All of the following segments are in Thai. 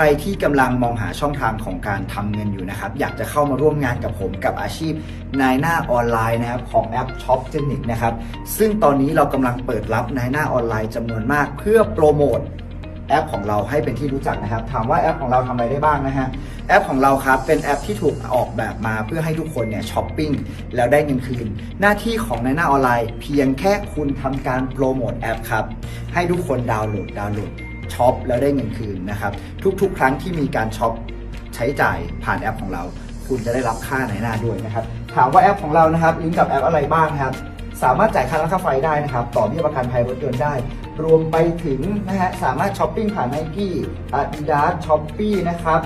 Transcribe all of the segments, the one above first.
รที่กำลังมองหาช่องทางของการทำเงินอยู่นะครับ อยากจะเข้ามาร่วมงานกับผมกับอาชีพนายหน้าออนไลน์นะครับของแอป Shop g e n i c นะครับ ซึ่งตอนนี้เรากำลังเปิดรับนายหน้าออนไลน์จำนวนมาก เพื่อโปรโมทแอปของเราให้เป็นที่รู้จักนะครับ ถามว่าแอปของเราทำอะไรได้บ้างนะฮะ แอปของเราครับเป็นแอปที่ถูกออกแบบมาเพื่อให้ทุกคนเนี่ยช้อปปิ้งแล้วได้เงินคืน หน้าที่ของในหน้าออนไลน์ เพียงแค่คุณทำการโปรโมทแอปครับ ให้ทุกคนดาวน์โหลดดาวน์โหลด ช็อปแล้วได้เงินคืนนะครับ ทุกๆ ครั้งที่มีการช็อปใช้จ่ายผ่านแอปของเรา คุณจะได้รับค่าในหน้าด้วยนะครับ ถามว่าแอปของเรานะครับลิงก์กับแอปอะไรบ้างครับ สามารถจ่ายค่าน้ำค่าไฟได้นะครับ ต่อเบี้ยประกันภัยรถยนต์ได้ รวมไปถึงนะฮะสามารถช้อปปิ้งผ่านไนกี้อาดิดาสช้อปปี้นะครับ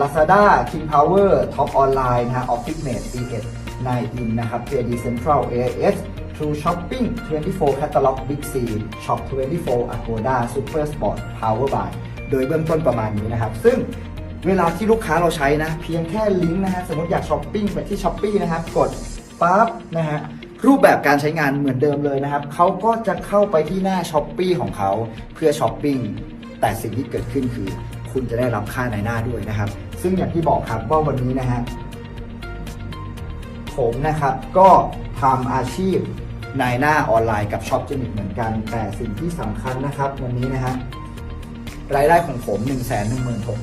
ลาซาด้าคิงพาวเวอร์ท็อปออนไลน์นะฮะออฟฟิศเมด CS 9 in นะครับ JD Central AIS True Shopping 24 Catalog Big C Shop 24 Agoda Super Sport Power by โดยเบื้องต้นประมาณนี้นะครับ ซึ่งเวลาที่ลูกค้าเราใช้นะ เพียงแค่ลิงก์นะฮะ สมมติอยากช้อปปิ้งไปที่ช้อปปี้นะครับ กดปั๊บนะฮะรูปแบบการใช้งานเหมือนเดิมเลยนะครับ เขาก็จะเข้าไปที่หน้าช้อปปีของเขาเพื่อช้อปปิ้ง แต่สิ่งที่เกิดขึ้นคือ คุณจะได้รับค่าในหน้าด้วยนะครับ ซึ่งอย่างที่บอกครับว่าวันนี้นะฮะผมนะครับก็ทำอาชีพนายหน้าออนไลน์กับช็อปเจนิกเหมือนกัน แต่สิ่งที่สำคัญนะครับ วันนี้นะฮะรายได้ของผม 1 1 6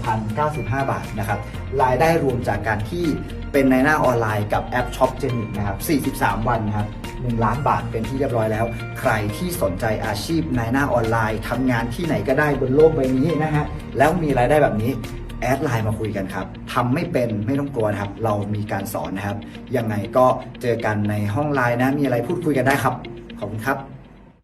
0 9 5 บาทนะครับ รายได้รวมจากการที่เป็นในหน้าออนไลน์กับแอปช็อปเจนิกนะครับ 43 วันนะครับ 1 ล้านบาทเป็นที่เรียบร้อยแล้ว ใครที่สนใจอาชีพนายหน้าออนไลน์ทำงานที่ไหนก็ได้บนโลกใบนี้นะฮะแล้วมีรายได้แบบนี้แอดไลน์มาคุยกันครับทำไม่เป็นไม่ต้องกลัวนะครับ เรามีการสอนนะครับ ยังไงก็เจอกันในห้องไลน์นะ มีอะไรพูดคุยกันได้ครับ ขอบคุณครับ